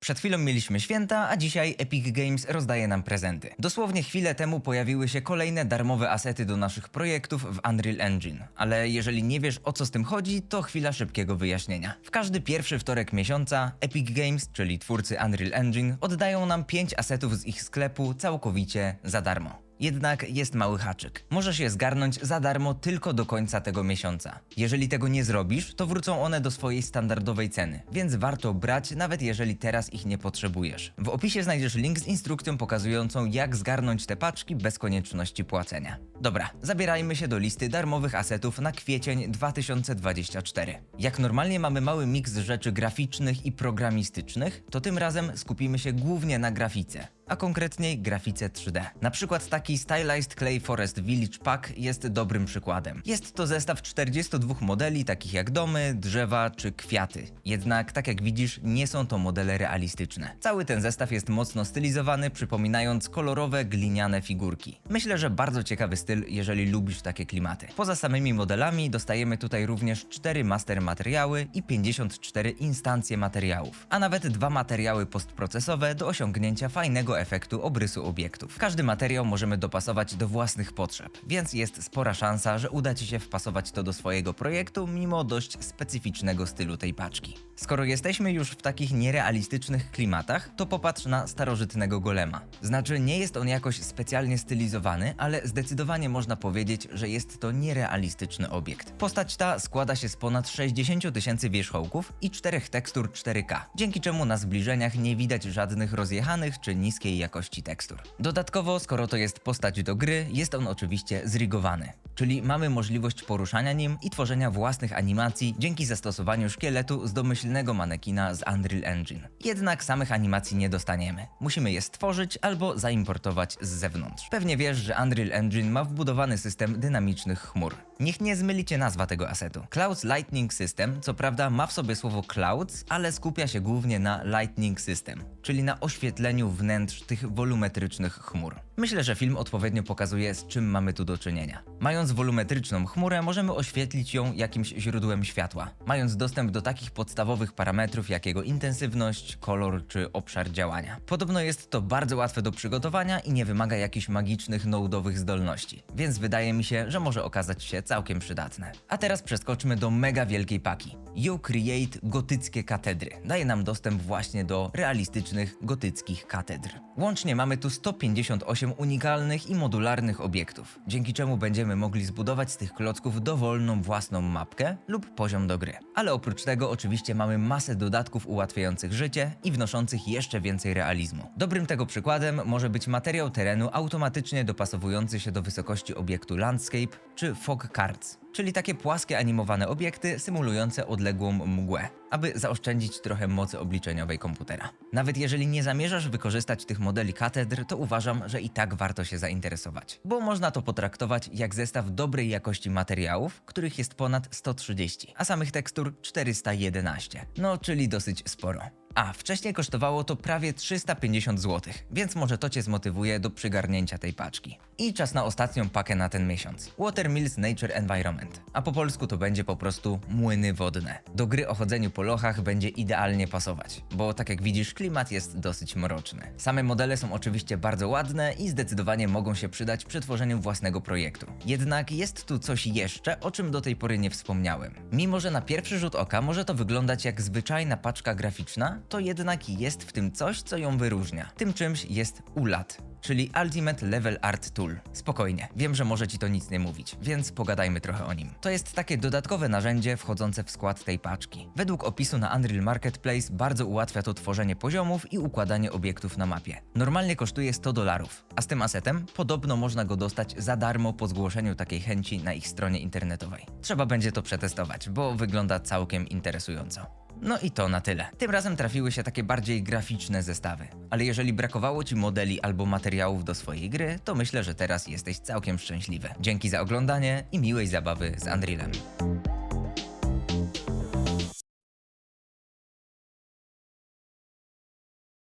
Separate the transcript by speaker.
Speaker 1: Przed chwilą mieliśmy święta, a dzisiaj Epic Games rozdaje nam prezenty. Dosłownie chwilę temu pojawiły się kolejne darmowe asety do naszych projektów w Unreal Engine. Ale jeżeli nie wiesz o co z tym chodzi, to chwila szybkiego wyjaśnienia. W każdy pierwszy wtorek miesiąca Epic Games, czyli twórcy Unreal Engine, oddają nam 5 asetów z ich sklepu całkowicie za darmo. Jednak jest mały haczyk. Możesz je zgarnąć za darmo tylko do końca tego miesiąca. Jeżeli tego nie zrobisz, to wrócą one do swojej standardowej ceny, więc warto brać nawet jeżeli teraz ich nie potrzebujesz. W opisie znajdziesz link z instrukcją pokazującą jak zgarnąć te paczki bez konieczności płacenia. Dobra, zabierajmy się do listy darmowych asetów na kwiecień 2024. Jak normalnie mamy mały miks rzeczy graficznych i programistycznych, to tym razem skupimy się głównie na grafice a konkretniej grafice 3D. Na przykład taki Stylized Clay Forest Village Pack jest dobrym przykładem. Jest to zestaw 42 modeli, takich jak domy, drzewa czy kwiaty. Jednak, tak jak widzisz, nie są to modele realistyczne. Cały ten zestaw jest mocno stylizowany, przypominając kolorowe, gliniane figurki. Myślę, że bardzo ciekawy styl, jeżeli lubisz takie klimaty. Poza samymi modelami dostajemy tutaj również 4 master materiały i 54 instancje materiałów, a nawet dwa materiały postprocesowe do osiągnięcia fajnego efektu obrysu obiektów. Każdy materiał możemy dopasować do własnych potrzeb, więc jest spora szansa, że uda Ci się wpasować to do swojego projektu mimo dość specyficznego stylu tej paczki. Skoro jesteśmy już w takich nierealistycznych klimatach, to popatrz na starożytnego golema. Znaczy nie jest on jakoś specjalnie stylizowany, ale zdecydowanie można powiedzieć, że jest to nierealistyczny obiekt. Postać ta składa się z ponad 60 tysięcy wierzchołków i czterech tekstur 4K, dzięki czemu na zbliżeniach nie widać żadnych rozjechanych czy niskiej jakości tekstur. Dodatkowo, skoro to jest postać do gry, jest on oczywiście zrigowany, czyli mamy możliwość poruszania nim i tworzenia własnych animacji dzięki zastosowaniu szkieletu z domyślnego manekina z Unreal Engine. Jednak samych animacji nie dostaniemy. Musimy je stworzyć albo zaimportować z zewnątrz. Pewnie wiesz, że Unreal Engine ma wbudowany system dynamicznych chmur. Niech nie zmylicie nazwa tego asetu. Clouds Lightning System, co prawda ma w sobie słowo clouds, ale skupia się głównie na Lightning System, czyli na oświetleniu wnętrz tych wolumetrycznych chmur. Myślę, że film odpowiednio pokazuje, z czym mamy tu do czynienia. Mając wolumetryczną chmurę, możemy oświetlić ją jakimś źródłem światła, mając dostęp do takich podstawowych parametrów jak jego intensywność, kolor czy obszar działania. Podobno jest to bardzo łatwe do przygotowania i nie wymaga jakichś magicznych nodowych zdolności, więc wydaje mi się, że może okazać się całkiem przydatne. A teraz przeskoczmy do mega wielkiej paki. You Create gotyckie katedry. Daje nam dostęp właśnie do realistycznych gotyckich katedr. Łącznie mamy tu 158 unikalnych i modularnych obiektów, dzięki czemu będziemy mogli zbudować z tych klocków dowolną własną mapkę lub poziom do gry. Ale oprócz tego oczywiście mamy masę dodatków ułatwiających życie i wnoszących jeszcze więcej realizmu. Dobrym tego przykładem może być materiał terenu automatycznie dopasowujący się do wysokości obiektu landscape czy fog cards, czyli takie płaskie animowane obiekty symulujące odległą mgłę, aby zaoszczędzić trochę mocy obliczeniowej komputera. Nawet jeżeli nie zamierzasz wykorzystać tych modeli katedr, to uważam, że i tak warto się zainteresować, bo można to potraktować jak zestaw dobrej jakości materiałów, których jest ponad 130, a samych tekstur 411, no czyli dosyć sporo. A, wcześniej kosztowało to prawie 350 zł, więc może to Cię zmotywuje do przygarnięcia tej paczki. I czas na ostatnią pakę na ten miesiąc. Watermills Nature Environment. A po polsku to będzie po prostu młyny wodne. Do gry o chodzeniu po lochach będzie idealnie pasować, bo tak jak widzisz klimat jest dosyć mroczny. Same modele są oczywiście bardzo ładne i zdecydowanie mogą się przydać przy tworzeniu własnego projektu. Jednak jest tu coś jeszcze, o czym do tej pory nie wspomniałem. Mimo, że na pierwszy rzut oka może to wyglądać jak zwyczajna paczka graficzna, to jednak jest w tym coś, co ją wyróżnia. Tym czymś jest ULAT, czyli Ultimate Level Art Tool. Spokojnie, wiem, że może ci to nic nie mówić, więc pogadajmy trochę o nim. To jest takie dodatkowe narzędzie wchodzące w skład tej paczki. Według opisu na Unreal Marketplace bardzo ułatwia to tworzenie poziomów i układanie obiektów na mapie. Normalnie kosztuje 100 dolarów, a z tym asetem podobno można go dostać za darmo po zgłoszeniu takiej chęci na ich stronie internetowej. Trzeba będzie to przetestować, bo wygląda całkiem interesująco. No i to na tyle. Tym razem trafiły się takie bardziej graficzne zestawy. Ale jeżeli brakowało Ci modeli albo materiałów do swojej gry, to myślę, że teraz jesteś całkiem szczęśliwy. Dzięki za oglądanie i miłej zabawy z Unrealem.